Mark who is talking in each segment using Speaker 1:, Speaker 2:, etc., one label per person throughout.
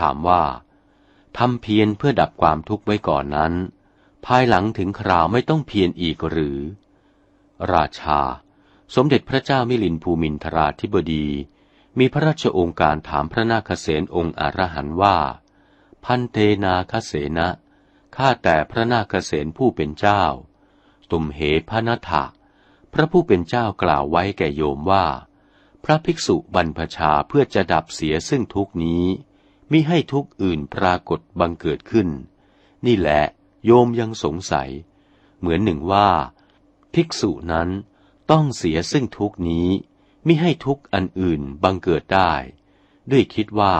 Speaker 1: ถามว่าทำเพียรเพื่อดับความทุกข์ไว้ก่อนนั้น ภายหลังถึงคราวไม่ต้องเพียรอีกหรือ ราชา สมเด็จพระเจ้ามิลินภูมินทราธิบดี มีพระราชองการถามพระนาคเษนองค์อรหันว่า พันเตนาคเสนะข้าแต่พระนาคเษนผู้เป็นเจ้า ตุมเหพนัทะพระผู้เป็นเจ้ากล่าวไว้แก่โยมว่า พระภิกษุบรรพชาเพื่อจะดับเสียซึ่งทุกนี้ มิให้ทุกอื่นปรากฏบังเกิดขึ้น นี่แหละโยมยังสงสัย เหมือนหนึ่งว่า ภิกษุนั้นต้องเสียซึ่งทุกนี้มิให้ทุกอันอื่นบังเกิดได้ ด้วยคิดว่า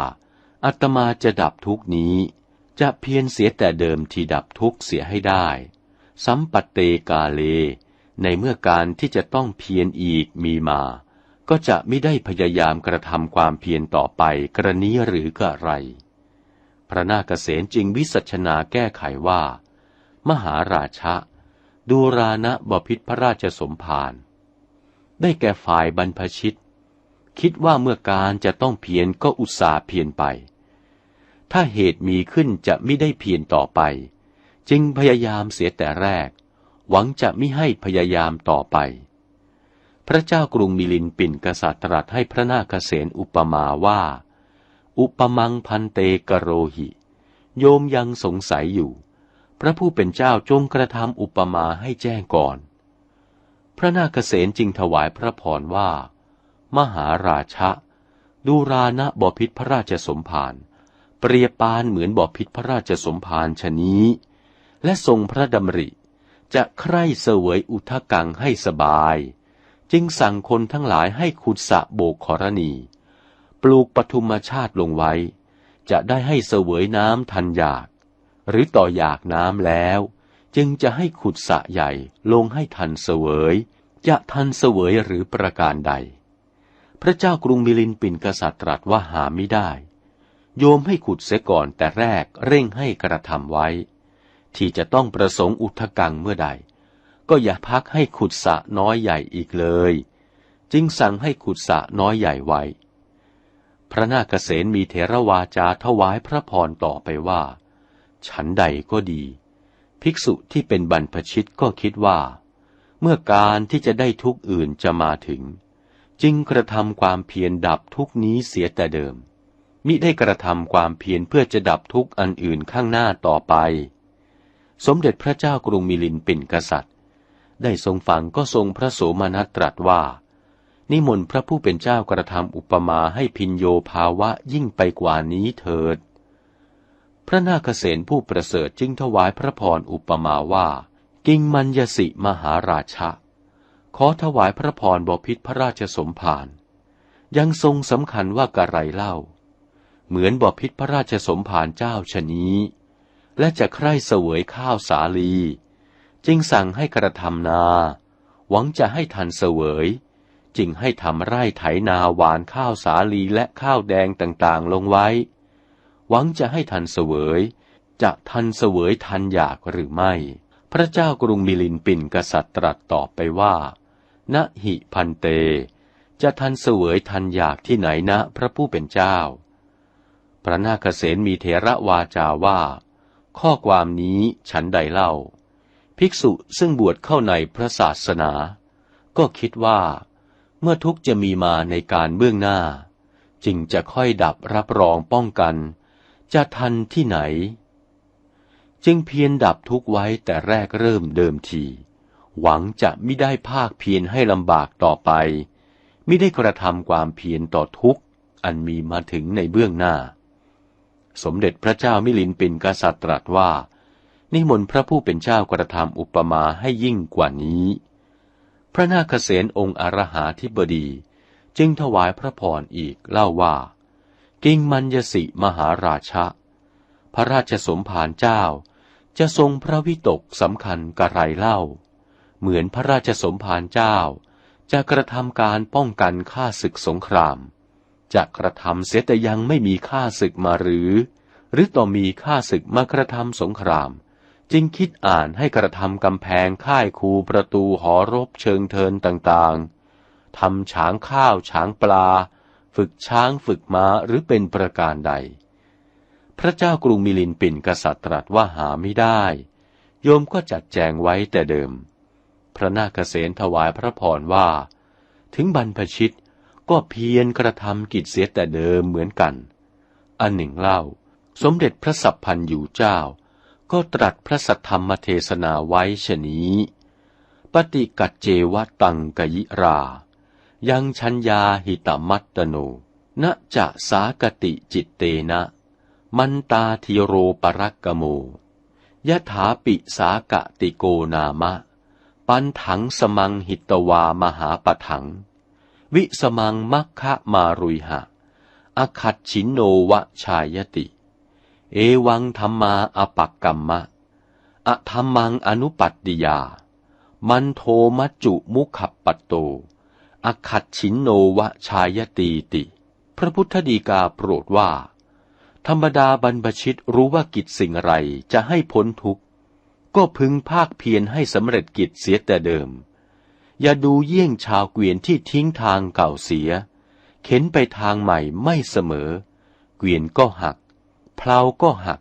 Speaker 1: อัตมาจะดับทุกนี้ จะเพียรเสียแต่เดิมที่ดับทุกเสียให้ได้ สัมปัตเตกาเล ในเมื่อการที่จะต้องเพียรอีกมีมา ก็จะไม่ได้พยายามกระทำความเพียรต่อไปกรณีหรือกระไร พระนาคเษนจึงวิสัชนาแก้ไขว่า มหาราชะ ดูรานะบพิษพระราชสมภารได้แก่ฝ่ายบรรพชิต คิดว่าเมื่อการจะต้องเพียรก็อุตส่าห์เพียรไป ถ้าเหตุมีขึ้นจะไม่ได้เพียรต่อไป จึงพยายามเสียแต่แรก หวังจะไม่ให้พยายามต่อไป พระเจ้ากรุงมิลินปินกษัตริย์ตรัสให้พระนาคเษนอุปมาว่า อุปมังพันเตกโรหิ โยมยังสงสัยอยู่ พระผู้เป็นเจ้าจงกระทำอุปมาให้แจ้งก่อน พระนาคเษนจึงถวายพระพรว่า มหาราชะดูรานะบพิษพระราชสมภารเปรียบปานเหมือนบอพิษพระราชสมภารชนี้ และทรงพระดำริ จะใคร่เสวยอุทกังให้สบาย จึงสั่งคนทั้งหลายให้ขุดสะโบกขรณี ปลูกปฐุมชาติลงไว้ จะได้ให้เสวยน้ำทันอยาก หรือต่ออยากน้ำแล้ว จึงจะให้ขุดสะใหญ่ลงให้ทันเสวย จะทันเสวยหรือประการใด พระเจ้ากรุงมิลินปินกษัตริย์ตรัสว่าหาไม่ได้ โยมให้ขุดเสียก่อนแต่แรกเร่งให้กระทำไว้ ที่จะต้องประสงค์อุทกังเมื่อใด ก็อย่าพักให้ขุดสะน้อยใหญ่อีกเลย จึงสั่งให้ขุดสะน้อยใหญ่ไว้ พระนาคเษนมีเถรวาจาถวายพระพรต่อไปว่า ฉันใดก็ดี ภิกษุที่เป็นบรรพชิตก็คิดว่า เมื่อการที่จะได้ทุกอื่นจะมาถึง จึงกระทำความเพียรดับทุกนี้เสียแต่เดิม มิได้กระทำความเพียรเพื่อจะดับทุกอันอื่นข้างหน้าต่อไป สมเด็จพระเจ้ากรุงมิลินปินกษัตริย์ ได้ทรงฟังก็ทรงพระโสมนัสตรัสว่า นิมนต์พระผู้เป็นเจ้ากระทำอุปมาให้พินโยภาวะยิ่งไปกว่านี้เถิด พระนาคเษนผู้ประเสริฐจึงถวายพระพรอุปมาว่า กิงมัญยสิมหาราชะ ขอถวายพระพรบพิษพระราชสมภารยังทรงสำคัญว่ากระไรเล่า เหมือนบพิษพระราชสมภารเจ้าชนี้ และจะใคร่เสวยข้าวสาลี จึงสั่งให้กระทำนา หวังจะให้ทันเสวย จึงให้ทำไร่ไถนาหวานข้าวสาลีและข้าวแดงต่างๆ ลงไว้ หวังจะให้ทันเสวย จะทันเสวยทันอยากหรือไม่ พระเจ้ากรุงมิลินปินกษัตริย์ตรัสตอบไปว่า ณหิพันเต จะทันเสวยทันอยากที่ไหนนะพระผู้เป็นเจ้า พระนาคเษนมีเทระวาจาว่า ข้อความนี้ฉันใดเล่า ภิกษุซึ่งบวชเข้าในพระศาสนา ก็คิดว่า เมื่อทุกจะมีมาในการเบื้องหน้า จึงจะค่อยดับรับรองป้องกัน จะทันที่ไหน จึงเพียรดับทุกไว้แต่แรกเริ่มเดิมที หวังจะไม่ได้ภาคเพียรให้ลำบากต่อไปไม่ได้กระทำความเพียรต่อทุกอันมีมาถึงในเบื้องหน้า สมเด็จพระเจ้ามิลินปินกษัตริย์ตรัสว่า นิมนต์พระผู้เป็นเจ้ากระทำอุปมาให้ยิ่งกว่านี้ พระนาคเษนองค์อรหาธิบดี จึงถวายพระพรอีกเล่าว่า กิงมัญยสิมหาราชะ พระราชสมภารเจ้า จะทรงพระวิตกสำคัญกระไรเล่า เหมือนพระราชสมภารเจ้า จะกระทำการป้องกันข้าศึกสงครามจะกระทำเสียแต่ยังไม่มีข้าศึกมาหรือ หรือต่อมีข้าศึกมากระทำสงคราม จึงคิดอ่านให้กระทำกำแพงค่ายคูประตูหอรบเชิงเทินต่างๆทำฉางข้าวฉางปลา ฝึกช้างฝึกม้าหรือเป็นประการใด พระเจ้ากรุงมิลินปินกษัตริย์ตรัสว่าหาไม่ได้ โยมก็จัดแจงไว้แต่เดิม พระนาคเษนถวายพระพรว่า ถึงบรรพชิตก็เพียรกระทำกิจเสียแต่เดิมเหมือนกัน อันหนึ่งเล่า สมเด็จพระสัพพันอยู่เจ้า ก็ตรัสพระสัทธรรมเทศนาไว้ชนี้ ปฏิกัจเจวตังกยิรา ยังชัญญาหิตมัตตโนณจะสากติจิตเตนะ มันตาทิโรปรักกโมยถาปิสากติโกนามะ ปันถังสมังหิตวามหาปถัง วิสมังมัคคะมารุยหะ อคัดชินโนวะชายติ เอวังธรรมาอปักกัมมะอะธรรมังอนุปัตติยา มันโทมัจจุมุขปัตโต อคัดชินโนวะชายตีติ พระพุทธดีกาโปรดว่า ธรรมดาบรรพชิตรู้ว่ากิจสิ่งไรจะให้พ้นทุกข์ ก็พึงภาคเพียรให้สำเร็จกิจเสียแต่เดิม อย่าดูเยี่ยงชาวเกวียนที่ทิ้งทางเก่าเสีย เข็นไปทางใหม่ไม่เสมอ เกวียนก็หัก เพลาก็หัก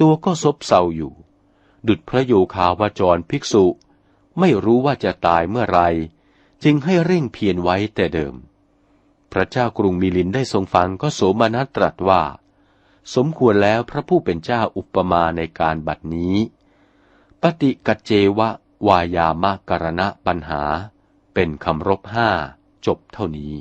Speaker 1: ตัวก็ซบเซาอยู่ ดุดพระโยคาวาจรภิกษุ ไม่รู้ว่าจะตายเมื่อไร จึงให้เร่งเพียรไว้แต่เดิม พระเจ้ากรุงมิลินได้ทรงฟังก็โสมนัสตรัสว่า สมควรแล้วพระผู้เป็นเจ้าอุปมาในการบัดนี้ ปฏิกัจเจวะวายามะกรณะปัญหา เป็นคำรบห้าจบเท่านี้